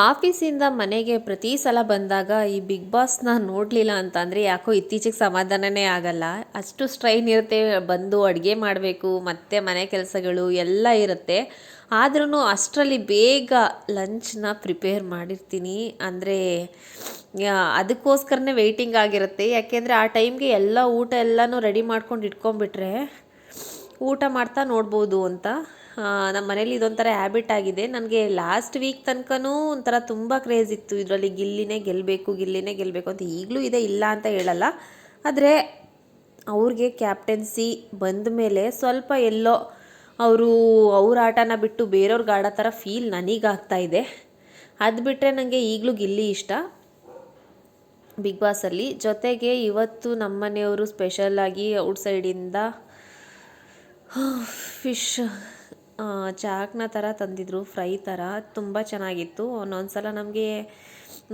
ಆಫೀಸಿಂದ ಮನೆಗೆ ಪ್ರತಿ ಸಲ ಬಂದಾಗ ಈ ಬಿಗ್ ಬಾಸ್ನ ನೋಡಲಿಲ್ಲ ಅಂತಂದರೆ ಯಾಕೋ ಇತ್ತೀಚೆಗೆ ಸಮಾಧಾನನೇ ಆಗಲ್ಲ. ಅಷ್ಟು ಸ್ಟ್ರೈನ್ ಇರುತ್ತೆ, ಬಂದು ಅಡುಗೆ ಮಾಡಬೇಕು, ಮತ್ತು ಮನೆ ಕೆಲಸಗಳು ಎಲ್ಲ ಇರುತ್ತೆ. ಆದ್ರೂ ಅಷ್ಟರಲ್ಲಿ ಬೇಗ ಲಂಚ್ನ ಪ್ರಿಪೇರ್ ಮಾಡಿರ್ತೀನಿ. ಅಂದರೆ ಅದಕ್ಕೋಸ್ಕರನೇ ವೆಯ್ಟಿಂಗ್ ಆಗಿರುತ್ತೆ. ಯಾಕೆಂದರೆ ಆ ಟೈಮ್ಗೆ ಎಲ್ಲ ಊಟ ಎಲ್ಲನೂ ರೆಡಿ ಮಾಡ್ಕೊಂಡು ಇಟ್ಕೊಂಡ್ಬಿಟ್ರೆ ಊಟ ಮಾಡ್ತಾ ನೋಡ್ಬೋದು ಅಂತ. ನಮ್ಮ ಮನೇಲಿ ಇದೊಂಥರ ಹ್ಯಾಬಿಟ್ ಆಗಿದೆ. ನನಗೆ ಲಾಸ್ಟ್ ವೀಕ್ ತನಕನೂ ಒಂಥರ ತುಂಬ ಕ್ರೇಜ್ ಇತ್ತು. ಇದರಲ್ಲಿ ಗಿಲ್ಲಿನೇ ಗೆಲ್ಲಬೇಕು ಗಿಲ್ಲಿನೇ ಗೆಲ್ಲಬೇಕು ಅಂತ ಈಗಲೂ ಇದೆ ಇಲ್ಲ ಅಂತ ಹೇಳಲ್ಲ. ಆದರೆ ಅವ್ರಿಗೆ ಕ್ಯಾಪ್ಟನ್ಸಿ ಬಂದ ಮೇಲೆ ಸ್ವಲ್ಪ ಎಲ್ಲೋ ಅವರು ಅವ್ರ ಆಟನ ಬಿಟ್ಟು ಬೇರೆಯವ್ರಿಗೆ ಆಡೋ ಥರ ಫೀಲ್ ನನಗಾಗ್ತಾ ಇದೆ. ಅದು ಬಿಟ್ಟರೆ ನನಗೆ ಈಗಲೂ ಗಿಲ್ಲಿ ಇಷ್ಟ. ಬಿಗ್ ಬಾಸಲ್ಲಿ ಜೊತೆಗೆ ಇವತ್ತು ನಮ್ಮನೆಯವರು ಸ್ಪೆಷಲಾಗಿ ಔಟ್ಸೈಡಿಂದ ಫಿಶ್ ಚಾಕ್ನ ಥರ ತಂದಿದ್ರು, ಫ್ರೈ ಥರ ತುಂಬ ಚೆನ್ನಾಗಿತ್ತು. ಒಂದೊಂದು ಸಲ ನಮಗೆ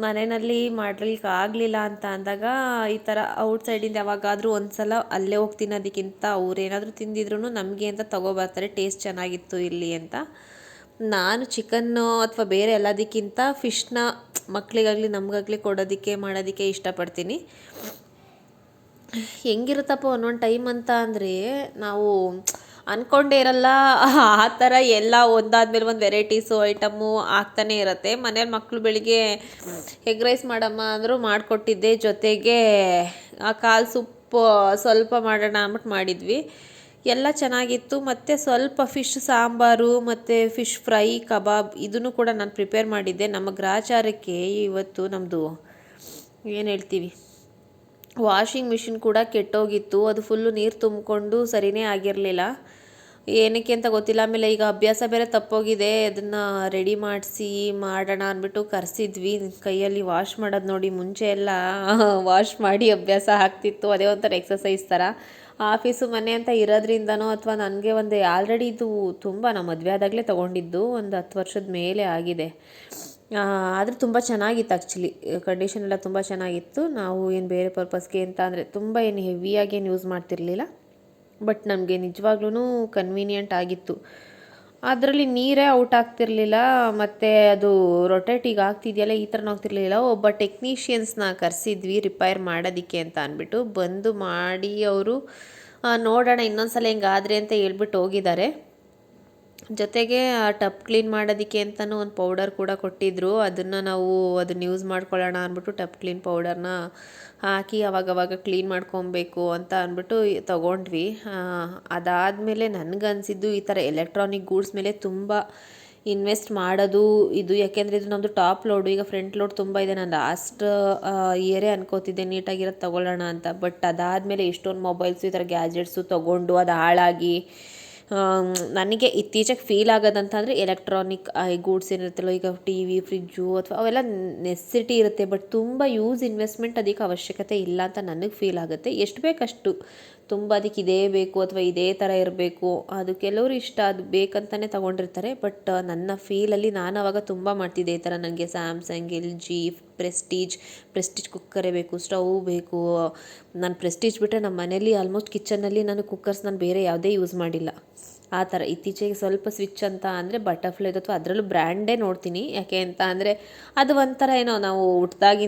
ಮನೆಯಲ್ಲಿ ಮಾಡ್ಲಿಕ್ಕೆ ಆಗಲಿಲ್ಲ ಅಂತ ಅಂದಾಗ ಈ ಥರ ಔಟ್ಸೈಡಿಂದ ಯಾವಾಗಾದರೂ ಒಂದು ಸಲ ಅಲ್ಲೇ ಹೋಗಿ ತಿನ್ನೋದಕ್ಕಿಂತ ಅವ್ರೇನಾದರೂ ತಿಂದಿದ್ರು ನಮಗೆ ಅಂತ ತಗೋಬರ್ತಾರೆ ಟೇಸ್ಟ್ ಚೆನ್ನಾಗಿತ್ತು ಇಲ್ಲಿ ಅಂತ. ನಾನು ಚಿಕನ್ನು ಅಥವಾ ಬೇರೆ ಎಲ್ಲದಕ್ಕಿಂತ ಫಿಶ್ನ ಮಕ್ಕಳಿಗಾಗಲಿ ನಮಗಾಗಲಿ ಕೊಡೋದಕ್ಕೆ, ಮಾಡೋದಕ್ಕೆ ಇಷ್ಟಪಡ್ತೀನಿ. ಹೆಂಗಿರುತ್ತಪ್ಪ ಒಂದೊಂದು ಟೈಮ್ ಅಂತ ಅಂದರೆ ನಾವು ಅಂದ್ಕೊಂಡೇ ಇರಲ್ಲ. ಆ ಥರ ಎಲ್ಲ ಒಂದಾದ್ಮೇಲೆ ಒಂದು ವೆರೈಟೀಸು ಐಟಮ್ಮು ಆಗ್ತಾನೆ ಇರುತ್ತೆ. ಮನೇಲಿ ಮಕ್ಕಳು ಬೆಳಿಗ್ಗೆ ಎಗ್ ರೈಸ್ ಮಾಡಮ್ಮ ಅಂದರೂ ಮಾಡಿಕೊಟ್ಟಿದ್ದೆ. ಜೊತೆಗೆ ಆ ಕಾಲು ಸೊಪ್ಪು ಸ್ವಲ್ಪ ಮಾಡೋಣ ಅಂದ್ಬಿಟ್ಟು ಮಾಡಿದ್ವಿ. ಎಲ್ಲ ಚೆನ್ನಾಗಿತ್ತು. ಮತ್ತು ಸ್ವಲ್ಪ ಫಿಶ್ ಸಾಂಬಾರು, ಮತ್ತು ಫಿಶ್ ಫ್ರೈ, ಕಬಾಬ್ ಇದನ್ನು ಕೂಡ ನಾನು ಪ್ರಿಪೇರ್ ಮಾಡಿದ್ದೆ. ನಮ್ಮ ಗ್ರಾಚಾರಕ್ಕೆ ಇವತ್ತು ನಮ್ಮದು ಏನು ಹೇಳ್ತೀವಿ? ವಾಷಿಂಗ್ ಮಿಷಿನ್ ಕೂಡ ಕೆಟ್ಟೋಗಿತ್ತು. ಅದು ಫುಲ್ಲು ನೀರು ತುಂಬಿಕೊಂಡು ಸರಿಯೇ ಆಗಿರಲಿಲ್ಲ. ಏನಕ್ಕೆ ಅಂತ ಗೊತ್ತಿಲ್ಲ. ಆಮೇಲೆ ಈಗ ಅಭ್ಯಾಸ ಬೇರೆ ತಪ್ಪೋಗಿದೆ. ಅದನ್ನು ರೆಡಿ ಮಾಡಿಸಿ, ಮಾಡೋಣ ಅಂದ್ಬಿಟ್ಟು ಕರೆಸಿದ್ವಿ. ಕೈಯಲ್ಲಿ ವಾಶ್ ಮಾಡೋದು ನೋಡಿ ಮುಂಚೆ ಎಲ್ಲ ವಾಶ್ ಮಾಡಿ ಅಭ್ಯಾಸ ಆಗ್ತಿತ್ತು. ಅದೇ ಒಂಥರ ಎಕ್ಸಸೈಸ್ ಥರ ಆಫೀಸು ಮನೆ ಅಂತ ಇರೋದ್ರಿಂದನೋ ಅಥವಾ ನನಗೆ ಒಂದು ಆಲ್ರೆಡಿ ಇದು ತುಂಬ ನಾವು ಮದುವೆ ಆದಾಗಲೇ ತೊಗೊಂಡಿದ್ದು. ಒಂದು ಹತ್ತು ವರ್ಷದ ಮೇಲೆ ಆಗಿದೆ. ಆದರೂ ತುಂಬ ಚೆನ್ನಾಗಿತ್ತು ಆ್ಯಕ್ಚುಲಿ ಕಂಡೀಷನ್ ಎಲ್ಲ ತುಂಬ ಚೆನ್ನಾಗಿತ್ತು. ನಾವು ಏನು ಬೇರೆ ಪರ್ಪಸ್ಗೆ ಅಂತ ಅಂದರೆ ತುಂಬ ಏನು ಹೆವಿಯಾಗಿ ಏನು ಯೂಸ್ ಮಾಡ್ತಿರಲಿಲ್ಲ. ಬಟ್ ನಮಗೆ ನಿಜವಾಗ್ಲೂ ಕನ್ವೀನಿಯೆಂಟ್ ಆಗಿತ್ತು. ಅದರಲ್ಲಿ ನೀರೇ ಔಟ್ ಆಗ್ತಿರಲಿಲ್ಲ, ಮತ್ತು ಅದು ರೊಟೇಟಿಗೆ ಆಗ್ತಿದೆಯಲ್ಲ, ಈ ಥರನೂ ಆಗ್ತಿರ್ಲಿಲ್ಲ. ಒಬ್ಬ ಟೆಕ್ನಿಷಿಯನ್ಸ್ನ ಕರೆಸಿದ್ವಿ ರಿಪೇರ್ ಮಾಡೋದಕ್ಕೆ ಅಂತ ಅಂದ್ಬಿಟ್ಟು ಬಂದು ಮಾಡಿ ಅವರು ನೋಡೋಣ ಇನ್ನೊಂದು ಸಲ ಹಿಂಗಾದ್ರೆ ಅಂತ ಹೇಳ್ಬಿಟ್ಟು ಹೋಗಿದ್ದಾರೆ. ಜೊತೆಗೆ ಟಪ್ ಕ್ಲೀನ್ ಮಾಡೋದಕ್ಕೆ ಅಂತಲೂ ಒಂದು ಪೌಡರ್ ಕೂಡ ಕೊಟ್ಟಿದ್ದರು ಅದನ್ನು ನಾವು ಅದನ್ನು ಯೂಸ್ ಮಾಡ್ಕೊಳ್ಳೋಣ ಅಂದ್ಬಿಟ್ಟು ಟಪ್ ಕ್ಲೀನ್ ಪೌಡರ್ನ ಹಾಕಿ ಅವಾಗವಾಗ ಕ್ಲೀನ್ ಮಾಡ್ಕೊಬೇಕು ಅಂತ ಅಂದ್ಬಿಟ್ಟು ತೊಗೊಂಡ್ವಿ. ಅದಾದಮೇಲೆ ನನಗನ್ಸಿದ್ದು ಈ ಥರ ಎಲೆಕ್ಟ್ರಾನಿಕ್ ಗೂಡ್ಸ್ ಮೇಲೆ ತುಂಬ ಇನ್ವೆಸ್ಟ್ ಮಾಡೋದು ಇದು. ಯಾಕೆಂದರೆ ಇದು ನಮ್ಮದು ಟಾಪ್ ಲೋಡು ಈಗ ಫ್ರಂಟ್ ಲೋಡ್ ತುಂಬ ಇದೆ. ನಾನು ಲಾಸ್ಟ್ ಇಯರೇ ಅನ್ಕೋತಿದ್ದೆ ನೀಟಾಗಿರೋದು ತೊಗೊಳ್ಳೋಣ ಅಂತ. ಬಟ್ ಅದಾದಮೇಲೆ ಎಷ್ಟೊಂದು ಮೊಬೈಲ್ಸು ಈ ಥರ ಗ್ಯಾಜೆಟ್ಸು ತೊಗೊಂಡು ಅದು ಹಾಳಾಗಿ ನನಗೆ ಇತ್ತೀಚೆಗೆ ಫೀಲ್ ಆಗೋದಂತಂದರೆ ಎಲೆಕ್ಟ್ರಾನಿಕ್ ಗೂಡ್ಸ್ ಏನಿರುತ್ತಲ್ಲ, ಈಗ ಟಿ ವಿ ಫ್ರಿಜ್ಜು ಅಥವಾ ಅವೆಲ್ಲ ನೆಸ್ಸಿಟಿ ಇರುತ್ತೆ ಬಟ್ ತುಂಬ ಯೂಸ್ ಇನ್ವೆಸ್ಟ್ಮೆಂಟ್ ಅದಕ್ಕೆ ಅವಶ್ಯಕತೆ ಇಲ್ಲ ಅಂತ ನನಗೆ ಫೀಲ್ ಆಗುತ್ತೆ. ಎಷ್ಟು ಬೇಕಷ್ಟು ತುಂಬ ಅದಕ್ಕೆ ಇದೇ ಬೇಕು ಅಥವಾ ಇದೇ ಥರ ಇರಬೇಕು, ಅದು ಕೆಲವರು ಇಷ್ಟ, ಅದು ಬೇಕಂತಲೇ ತೊಗೊಂಡಿರ್ತಾರೆ ಬಟ್ ನನ್ನ ಫೀಲಲ್ಲಿ ನಾನು ಅವಾಗ ತುಂಬ ಮಾಡ್ತಿದ್ದೆ ಈ ಥರ ನನಗೆ Samsung L G Prestige Prestige ಕುಕ್ಕರೇ ಬೇಕು ಸ್ಟವ್ ಬೇಕು. ನಾನು ಪ್ರೆಸ್ಟೀಜ್ ಬಿಟ್ಟರೆ ನಮ್ಮ ಮನೇಲಿ ಆಲ್ಮೋಸ್ಟ್ ಕಿಚನಲ್ಲಿ ನಾನು ಕುಕ್ಕರ್ಸ್ ನಾನು ಬೇರೆ ಯಾವುದೇ ಯೂಸ್ ಮಾಡಿಲ್ಲ. ಆ ಥರ. ಇತ್ತೀಚೆಗೆ ಸ್ವಲ್ಪ ಸ್ವಿಚ್ ಅಂತ ಅಂದರೆ ಬಟರ್ಫ್ಲೈದು ಅಥವಾ ಅದರಲ್ಲೂ ಬ್ರ್ಯಾಂಡೇ ನೋಡ್ತೀನಿ. ಯಾಕೆ ಅಂತ ಅಂದರೆ ಅದು ಒಂಥರ ಏನೋ ನಾವು ಹುಟ್ದಾಗಿಂದ